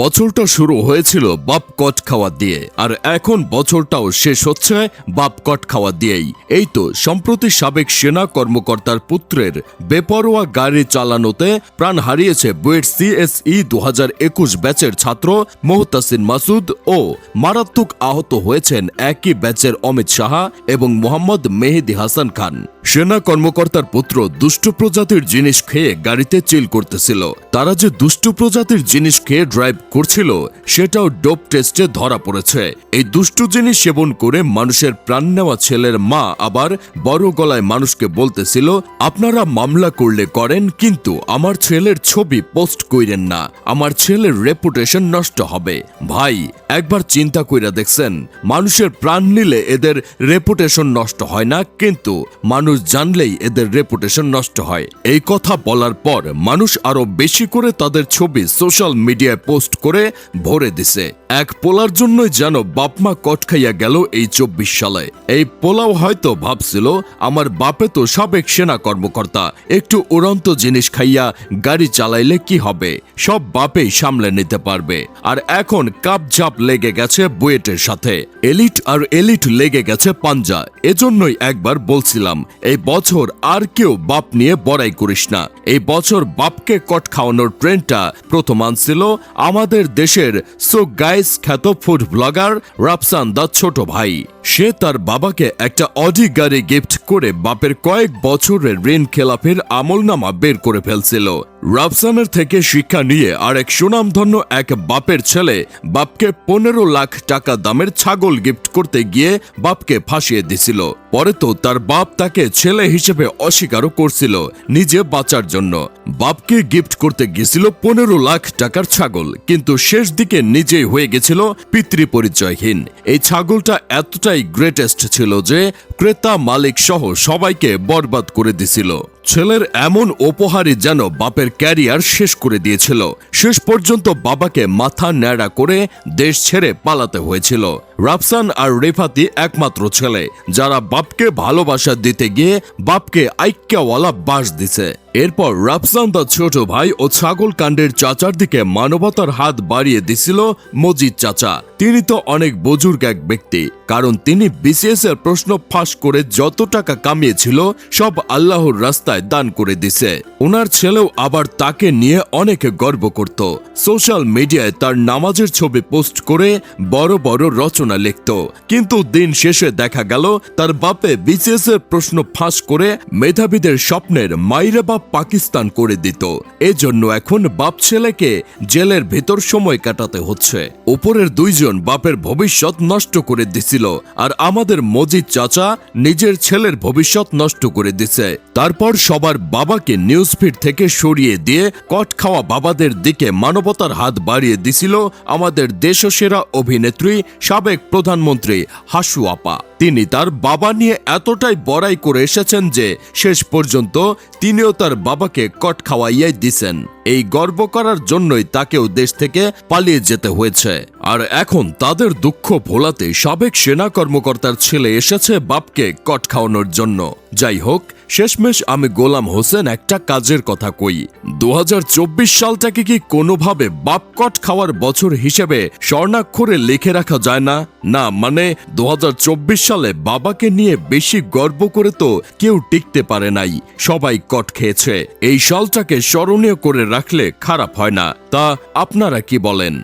বছরটা শুরু হয়েছিল বাপ কট খাওয়া দিয়ে, আর এখন বছরটাও শেষ হচ্ছে বাপ কট খাওয়া দিয়েই। এই তো, সম্প্রতি সাবেক সেনা কর্মকর্তার পুত্রের বেপরোয়া গাড়ি চালানোতে প্রাণ হারিয়েছে বুয়েট সিএসই দু হাজার একুশ ব্যাচের ছাত্র মোহতাসিন মাসুদ ও মারাত্মক আহত হয়েছেন একই ব্যাচের অমিত সাহা এবং মোহাম্মদ মেহেদি হাসান খান। সেনা কর্মকর্তার পুত্র দুষ্ট প্রজাতির জিনিস খেয়ে গাড়িতে চিল করতেছিল। তারা যে দুষ্ট প্রজাতির জিনিস খেয়ে ড্রাইভ করছিল, সেটাও ডোপ টেস্টে ধরা পড়েছে। এই দুষ্টু জিনিস সেবন করে মানুষের প্রাণ নেওয়া ছেলের মা আবার বড় গলায় মানুষকে বলতেছিল, আপনারা মামলা করলে করেন, কিন্তু আমার ছেলের ছবি পোস্ট কইরেন না। আমার ছেলের রেপুটেশন নষ্ট হবে। ভাই, একবার চিন্তা কইরা দেখছেন, মানুষের প্রাণ নিলে এদের রেপুটেশন নষ্ট হয় না, কিন্তু মানুষ জানলেই এদের রেপুটেশন নষ্ট হয়। এই কথা বলার পর মানুষ আরও বেশি করে তাদের ছবি সোশ্যাল মিডিয়ায় পোস্ট করে ভরে দিছে। এক পোলার জন্যই যেন বাপমা কট খাইয়া গেল এই চব্বিশ সালে। এই পোলাও হয়তো ভাবছিল, আমার বাপে তো সাবেক সেনা কর্মকর্তা, একটু উড়ন্ত জিনিস খাইয়া গাড়ি চালাইলে কি হবে? সব বাপেই সামলে নিতে পারবে। আর এখন কাপঝাপ লেগে গেছে বুয়েটের সাথে। এলিট আর এলিট লেগে গেছে পাঞ্জা। এজন্যই একবার বলছিলাম এই বছর আর কেউ বাপ নিয়ে বড়াই করিস না। এই বছর বাপকে কট খাওয়ানোর ট্রেন্ডটা প্রথম আনছিল আমাদের দেশের সো গাইস খ্যাত ফুড ব্লগার রাফসান দা ছোট ভাই। সে তার বাবাকে একটা অডি গাড়ি গিফট করে বাপের কয়েক বছরের ঋণ খেলাপের আমলনামা বের করে ফেলছিল। রাফসানের থেকে শিক্ষা নিয়ে আর এক সুনামধন্য এক বাপের ছেলে বাপকে পনেরো লাখ টাকা দামের ছাগল গিফট করতে গিয়ে বাপকে ফাঁসিয়ে দিছিল। পরে তো তার বাপ তাকে ছেলে হিসেবে অস্বীকারও করছিল নিজে বাঁচার জন্য। বাপকে গিফট করতে গিয়েছিল পনেরো লাখ টাকার ছাগল, কিন্তু শেষ দিকে নিজেই হয়ে গেছিল পিতৃ পরিচয়হীন এই ছাগলটা এতটাই গ্রেটেস্ট ছিল যে ক্রেতা মালিক সহ সবাইকে বরবাদ করে দিছিল। ছেলের এমন উপহারই যেন বাপের ক্যারিয়ার শেষ করে দিয়েছিল। শেষ পর্যন্ত বাবাকে মাথা ন্যাড়া করে দেশ ছেড়ে পালাতে হয়েছিল। রাফসান আর রেফাতি একমাত্র ছেলে, যারা বাপকে ভালোবাসা দিতে গিয়ে বাপকে আইক্যাওয়ালা বাস দিছে। এরপর রাফসান তার ছোট ভাই ও ছাগল কাণ্ডের চাচার দিকে মানবতার হাত বাড়িয়ে দিছিল মজিদ চাচা। তিনি তো অনেক বুজুর্গ এক ব্যক্তি, কারণ তিনি বিসিএস এর প্রশ্ন ফাঁস করে যত টাকা কামিয়েছিল, সব আল্লাহর রাস্তায় দান করে দিছে। ওনার ছেলেও আবার তাকে নিয়ে অনেক গর্ব করত। সোশ্যাল মিডিয়ায় তার নামাজের ছবি পোস্ট করে বড় বড় রচনা লিখত। কিন্তু দিন শেষে দেখা গেল, তার বাপে বিসিএস এর প্রশ্ন ফাঁস করে মেধাবীদের স্বপ্নের মাইরে বাপ পাকিস্তান করে দিত। এজন্য এখন বাপ ছেলেকে জেলের ভেতর সময় কাটাতে হচ্ছে। উপরের দুইজন বাপের ভবিষ্যৎ নষ্ট করে দিছিল, আর আমাদের মজিদ চাচা নিজের ছেলের ভবিষ্যৎ নষ্ট করে দিছে। তারপর সবার বাবাকে নিউজ ফিড থেকে সরিয়ে দিয়ে কট খাওয়া বাবাদের দিকে মানবতার হাত বাড়িয়ে দিছিল আমাদের দেশসেরা অভিনেত্রী প্রধানমন্ত্রী হাসু আপা। তিনি তার বাবা নিয়ে এতটাই বড়াই করে এসেছেন যে শেষ পর্যন্ত তিনিও তার বাবাকে কট খাওয়াইয়াই দিছেন। এই গর্ব করার জন্যই তাকেও দেশ থেকে পালিয়ে যেতে হয়েছে। আর এখন তাদের দুঃখ ভোলাতে সাবেক সেনা কর্মকর্তার ছেলে এসেছে বাপকে কট খাওয়ানোর জন্য। যাই হোক, শেষমেশ আমি গোলাম হোসেন একটা কাজের কথা কই। দু হাজার চব্বিশ সালটাকে কি কোনোভাবে বাপকট খাওয়ার বছর হিসেবে স্বর্ণাক্ষরে লিখে রাখা যায় না? না মানে দু হাজার চব্বিশ সালে বাবাকে নিয়ে বেশি গর্ব করে তো কেউ টিকতে পারে নাই। সবাই কট খেয়েছে। এই সালটাকে স্মরণীয় করে রাখলে খারাপ হয় না। তা আপনারা কি বলেন?